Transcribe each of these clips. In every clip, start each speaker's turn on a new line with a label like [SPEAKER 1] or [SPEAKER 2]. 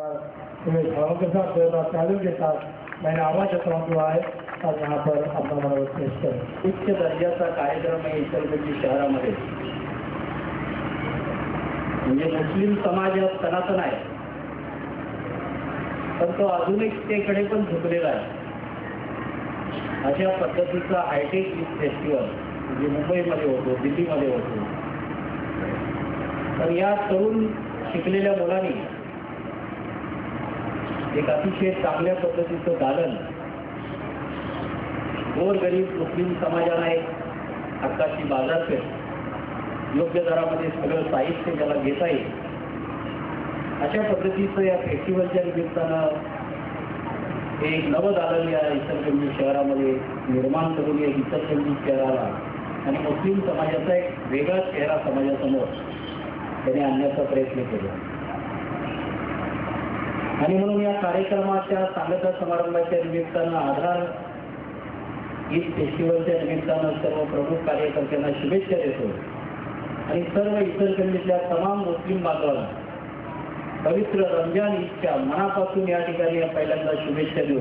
[SPEAKER 1] तुम्हें भाव के साथ दो हजार चालीस के साथ मैंने आवाज जताता हुआ है और यहाँ पर अपना मनोरथ पेश कर
[SPEAKER 2] उच्च दर्जाचा कार्यक्रम आहे इचलकरंजी शहरामध्ये. म्हणजे मुस्लिम समाज हा सनातन आहे. पण तो आधुनिकतेकडे पण झुकलेला आहे. अशा पद्धतीचा हायटेक फेस्टिवल म्हणजे मुंबईमध्ये होतो दिल्लीमध्ये होतो. तर या तरुण शिकलेल्या मुलांनी एक अतिशय चांगल्या पद्धतीचं दालन गोरगरीब मुस्लिम समाजाला एक हक्काची बाजारपेठ योग्य दरामध्ये सगळं साहित्य ज्याला घेता येईल. अशा पद्धतीचं या फेस्टिवलच्या निमित्तानं एक नवदालन या इचलकरंजी शहरामध्ये निर्माण करून या इचलकरंजी शहराला आणि मुस्लिम समाजाचा एक वेगळा चेहरा समाजासमोर त्याने आणण्याचा प्रयत्न केला. आणि म्हणून या कार्यक्रमाच्या सांगता समारंभाच्या निमित्तानं आधार ईद फेस्टिवलच्या निमित्तानं सर्व प्रमुख कार्यकर्त्यांना शुभेच्छा देतो. आणि सर्व इचलकरंजीतल्या तमाम मुस्लिम बांधवांना पवित्र रमजान ईदच्या मनापासून या ठिकाणी पहिल्यांदा शुभेच्छा देऊ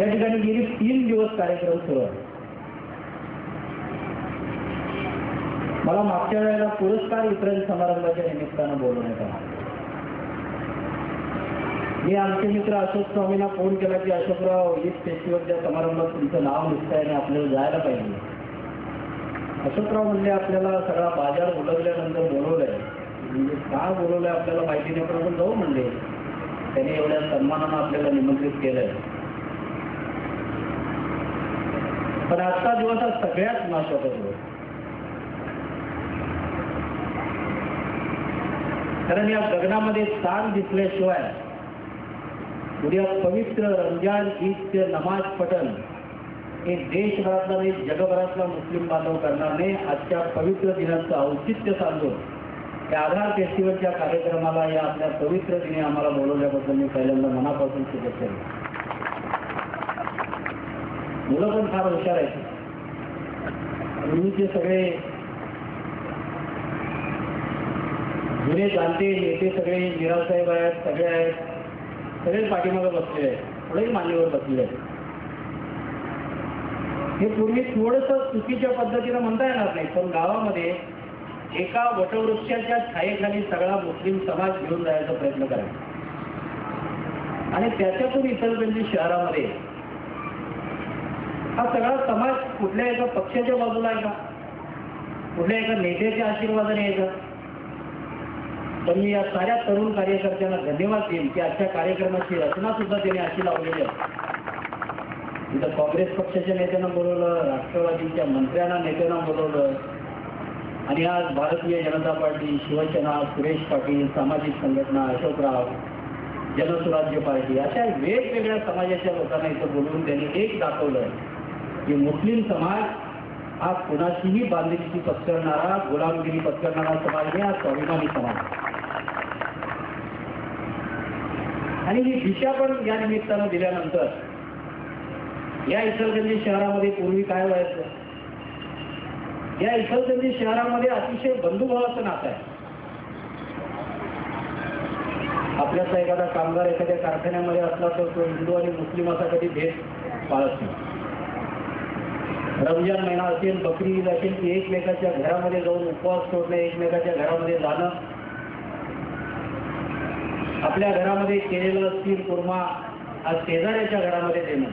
[SPEAKER 2] या ठिकाणी गेली तीन दिवस कार्यक्रम सुरू आहे. मला मागच्या वेळेला पुरस्कार वितरण समारंभाच्या निमित्तानं बोलवण्यात आला मी आमचे मित्र अशोक स्वामींना फोन केला की अशोकराव ईद फेस्टिवलच्या समारंभात तुमचं नाव निघतंय आणि आपल्याला जायला पाहिजे. अशोकराव म्हणले आपल्याला सगळा बाजार उलगल्यानंतर बोलवलंय. म्हणजे का बोलवलंय आपल्याला माहिती नाही पण आपण जाऊ म्हणले. त्यांनी एवढ्या सन्मानानं आपल्याला निमंत्रित केलंय. पण आजचा दिवस हा सगळ्यात महत्त्वाचा दिवस. कारण या गगनामध्ये चांद दिसल्याशिवाय उद्या पवित्र रमजान ईदचे नमाज पठण हे देशभरातला नाही जगभरातला मुस्लिम बांधव करणार नाही. आजच्या पवित्र दिनाचं औचित्य साधून त्या आधार फेस्टिवलच्या कार्यक्रमाला या आपल्या पवित्र दिनी आम्हाला बोलवल्याबद्दल मी पहिल्यांदा मनापासून शुभेच्छा मुलं पण फार हुशार आहेत. ते सगळे जुने जाणते नेते सगळे मीरासाहेब आहेत सगळे आहेत. सगळे पाठीमागे बसलेले आहेत. थोडेही मान्यवर बसलेले आहेत. हे पूर्वी थोडस चुकीच्या पद्धतीनं म्हणता येणार नाही पण गावामध्ये एका वटवृक्षाच्या छायेखाली सगळा मुस्लिम समाज घेऊन जायचा प्रयत्न करायचा. आणि त्याच्यातून इचलकरंजी शहरामध्ये हा सगळा समाज कुठल्या एका पक्षाच्या बाजूला आहे का कुठल्या एका नेत्याच्या आशीर्वादाने यायचा? तर मी या साऱ्या तरुण कार्यकर्त्यांना धन्यवाद देईन की आजच्या कार्यक्रमाची रचना सुद्धा त्यांनी अशी लावलेली आहे. इथं काँग्रेस पक्षाच्या नेत्यांना बोलवलं राष्ट्रवादीच्या मंत्र्यांना नेत्यांना बोलवलं. आणि आज भारतीय जनता पार्टी शिवसेना सुरेश पाटील सामाजिक संघटना अशोकराव जनसुराज्य पार्टी अशा वेगवेगळ्या समाजाच्या लोकांना इथं बोलवून त्यांनी एक दाखवलं की मुस्लिम समाज हा कुणाशीही बांधिलकी पत्करणारा गुलामगिरी पत्करणारा समाज नाही हा स्वाभिमानी समाज आहे. आणि ही दिशा पण या निमित्तानं दिल्यानंतर या इचलकरंजी शहरामध्ये पूर्वी काय व्हायचं? या इचलकरंजी शहरामध्ये अतिशय बंधुभावाचं नातं आहे. आपल्याचा एखादा कामगार एखाद्या कारखान्यामध्ये असला तर तो हिंदू आणि मुस्लिम असा कधी भेद पाळत नाही. रमजान महिना असेल बकरी ईद असेल की एकमेकाच्या घरामध्ये जाऊन उपवास सोडणे एकमेकाच्या घरामध्ये जाणं आपल्या घरामध्ये केलेलं स्थिर कुर्मा आज शेजाऱ्याच्या घरामध्ये देणं.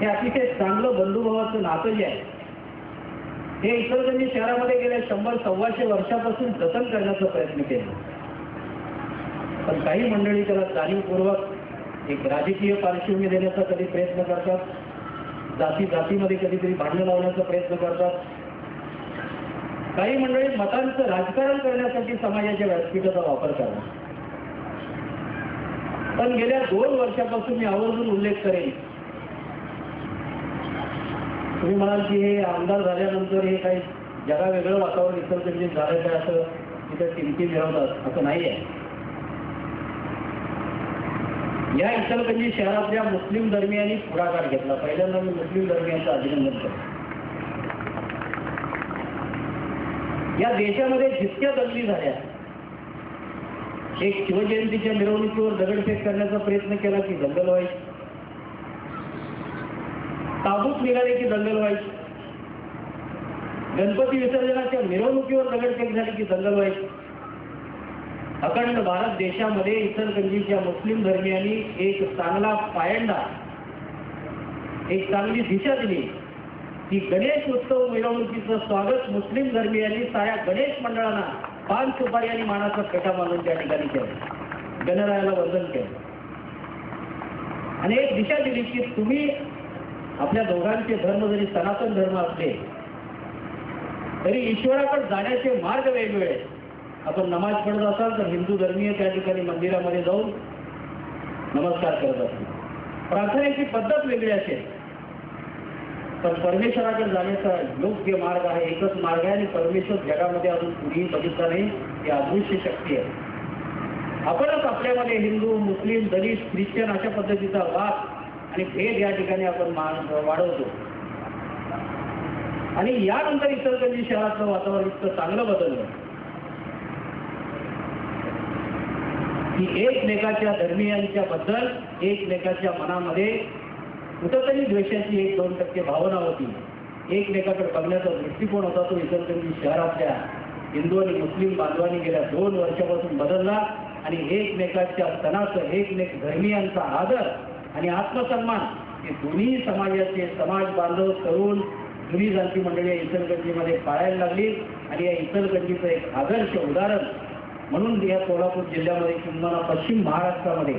[SPEAKER 2] हे अतिशय चांगलं बंधुभावाचं नातं जे आहे. हे इचलकरंजी शहरामध्ये गेल्या शंभर सव्वाशे वर्षापासून जतन करण्याचा प्रयत्न केला. पण काही मंडळी त्याला जाणीवपूर्वक एक राजकीय पार्श्वभूमी देण्याचा कधी प्रयत्न करतात? जाती जातीमध्ये कधीतरी भांडणं लावण्याचा प्रयत्न करतात? काही मंडळी मतांचं राजकारण करण्यासाठी समाजाच्या व्यासपीठाचा वापर करतात. पण गेल्या दोन वर्षापासून मी आवर्जून उल्लेख करेन. तुम्ही म्हणाल की हे आमदार झाल्यानंतर हे काही जगा वेगळं वातावरण इचलकरंजीत झालं काय असं तिथं किमती मिळवतात असं नाही आहे या इचलकरंजी शहरातल्या मुस्लिम धर्मियांनी पुढाकार घेतला. पहिल्यांदा मी मुस्लिम धर्मियांचं अभिनंदन करतो. या देशामध्ये जितक्या दंगली झाल्या एक शिवजयंतीच्या मिरवणुकीवर दगडफेक करण्याचा प्रयत्न केला की दंगल व्हायची. ताबूत निघाले की दंगल व्हायची. गणपती विसर्जनाच्या मिरवणुकीवर दगडफेक झाली की दंगल व्हायची. अखंड भारत देशामध्ये इचलकरंजीच्या मुस्लिम धर्मियांनी एक चांगला पायंडा एक चांगली दिशा दिली. की गणेश उत्सव मिरवणुकीचं स्वागत मुस्लिम धर्मियांनी साऱ्या गणेश मंडळांना पान सुपारी आणि मानाचा फेटा मानून त्या ठिकाणी केलं. गणरायाला वंदन केलं. आणि एक दिशा दिली की तुम्ही आपल्या दोघांचे धर्म जरी सनातन धर्म असले तरी ईश्वराकडे जाण्याचे मार्ग वेगवेगळे आपण नमाज पढत असाल तर हिंदू धर्मीय त्या ठिकाणी मंदिरामध्ये जाऊन नमस्कार करत असतो. प्रार्थनेची पद्धत वेगळी असेल. पण परमेश्वराकडे जाण्याचा योग्य मार्ग आहे एकच मार्ग आहे आणि परमेश्वर जगामध्ये अजून कुणीही बघितला नाही ही अदृश्य शक्ती आहे. आपणच आपल्यामध्ये हिंदू मुस्लिम दलित ख्रिश्चन अशा पद्धतीचा वाद आणि भेद या ठिकाणी आपण मान वाढवतो. आणि यानंतर इचलकरंजी शहरातलं वातावरण इतकं चांगलं बदललं की एकमेकाच्या धर्मियांच्या बद्दल एकमेकाच्या मनामध्ये कुठंतरी द्वेषाची एक दोन टक्के भावना होती. एकमेकाकडे बघण्याचा दृष्टिकोन होता तो इचलकरंजी शहरातल्या हिंदू आणि मुस्लिम बांधवांनी गेल्या दोन वर्षापासून बदलला आणि एकमेकाच्या सणाचं एकमेक धर्मियांचा आदर आणि आत्मसन्मान हे दोन्ही समाजाचे समाज बांधव तरुण जुनी जाती मंडळी या इचलकरंजीमध्ये पाळायला लागली आणि या इचलकरंजीचं एक आदर्श उदाहरण म्हणून या कोल्हापूर जिल्ह्यामध्ये किंवा पश्चिम महाराष्ट्रामध्ये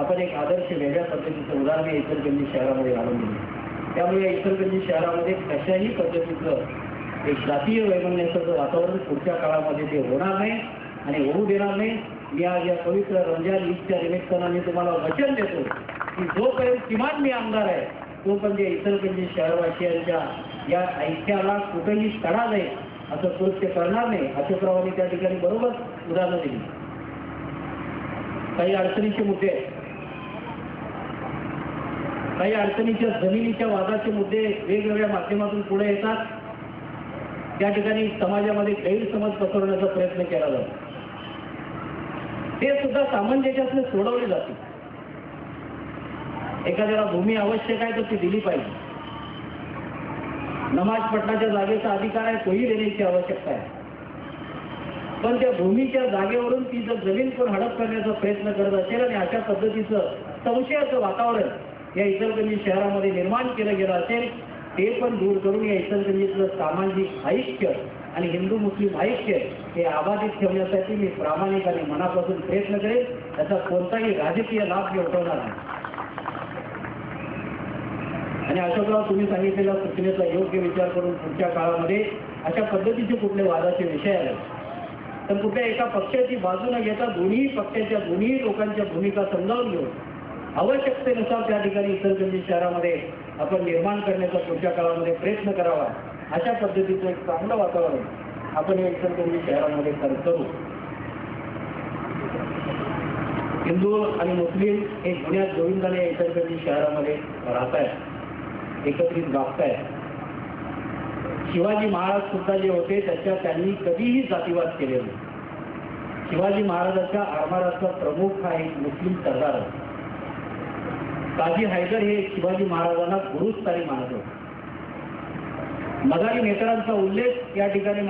[SPEAKER 2] आपण एक आदर्श वेगळ्या पद्धतीचं उदाहरण या इचलकरंजी शहरामध्ये घालून दिले त्यामुळे या इचलकरंजी शहरामध्ये कशाही पद्धतीचं एक जातीय वैमनस्याचं वातावरण पुढच्या काळामध्ये ते होणार नाही आणि होऊ देणार नाही मी आज या पवित्र रमजान ईदच्या निमित्तानं मी तुम्हाला वचन देतो की जोपर्यंत किमान मी आमदार आहे तोपर्यंत जे इचलकरंजी शहरवासियांच्या या ऐक्याला कुठेही तडा नाही असं कृत्य करणार नाही अशोकरावांनी त्या ठिकाणी बरोबर उदाहरणं दिली काही अडचणीचे मुद्दे आहेत. काही अडचणीच्या जमिनीच्या वादाचे मुद्दे वेगवेगळ्या माध्यमातून पुढे येतात. त्या ठिकाणी समाजामध्ये गैरसमज पसरवण्याचा प्रयत्न केला जातो. ते सुद्धा सामंजस्याने सोडवले जाते एखाद्याला भूमी आवश्यक आहे तर ती दिली पाहिजे. नमाज पठणाच्या जागेचा अधिकार आहे तोही देण्याची आवश्यकता आहे. पण त्या भूमीच्या जागेवरून ती जर जमीन पण हडप करण्याचा प्रयत्न करत असेल आणि अशा पद्धतीचं संशयाचं वातावरण या इचलकरंजी शहरामध्ये निर्माण केलं गेलं असेल ते पण दूर करून या इचलकरंजीतलं सामाजिक ऐक्य आणि हिंदू मुस्लिम ऐक्य हे अबाधित ठेवण्यासाठी मी प्रामाणिक आणि मनापासून प्रयत्न करेन. त्याचा कोणताही राजकीय लाभ मी उठवणार नाही. आणि अशोकराव तुम्ही सांगितलेल्या सूचनेचा योग्य विचार करून पुढच्या काळामध्ये अशा पद्धतीचे कुठले वादाचे विषय आले? तर कुठल्या एका पक्षाची बाजू न घेता दोन्ही पक्षाच्या दोन्ही लोकांच्या भूमिका समजावून घेऊन आवश्यकतेनुसार त्या ठिकाणी इतरगंजी शहरामध्ये आपण निर्माण करण्याचा पुढच्या काळामध्ये प्रयत्न करावा. अशा पद्धतीचं एक चांगलं वातावरण आपण या इतरगंजी शहरामध्ये करू. हिंदू आणि मुस्लिम हे जुन्या गोविंदाने या इतरगंजी शहरामध्ये राहत आहेत एकत्रित वागतायत शिवाजी महाराज सुद्धा जे होते त्याच्या त्यांनी कधीही जातीवाद केले नाही. शिवाजी महाराजांच्या आरमाराचा प्रमुख हा एक मुस्लिम सरदार होता. काजी हैदर हे शिवाजी महाराजांना गुरुस्थानी मानत होते. मदारी नेत्रांचा उल्लेख या ठिकाणी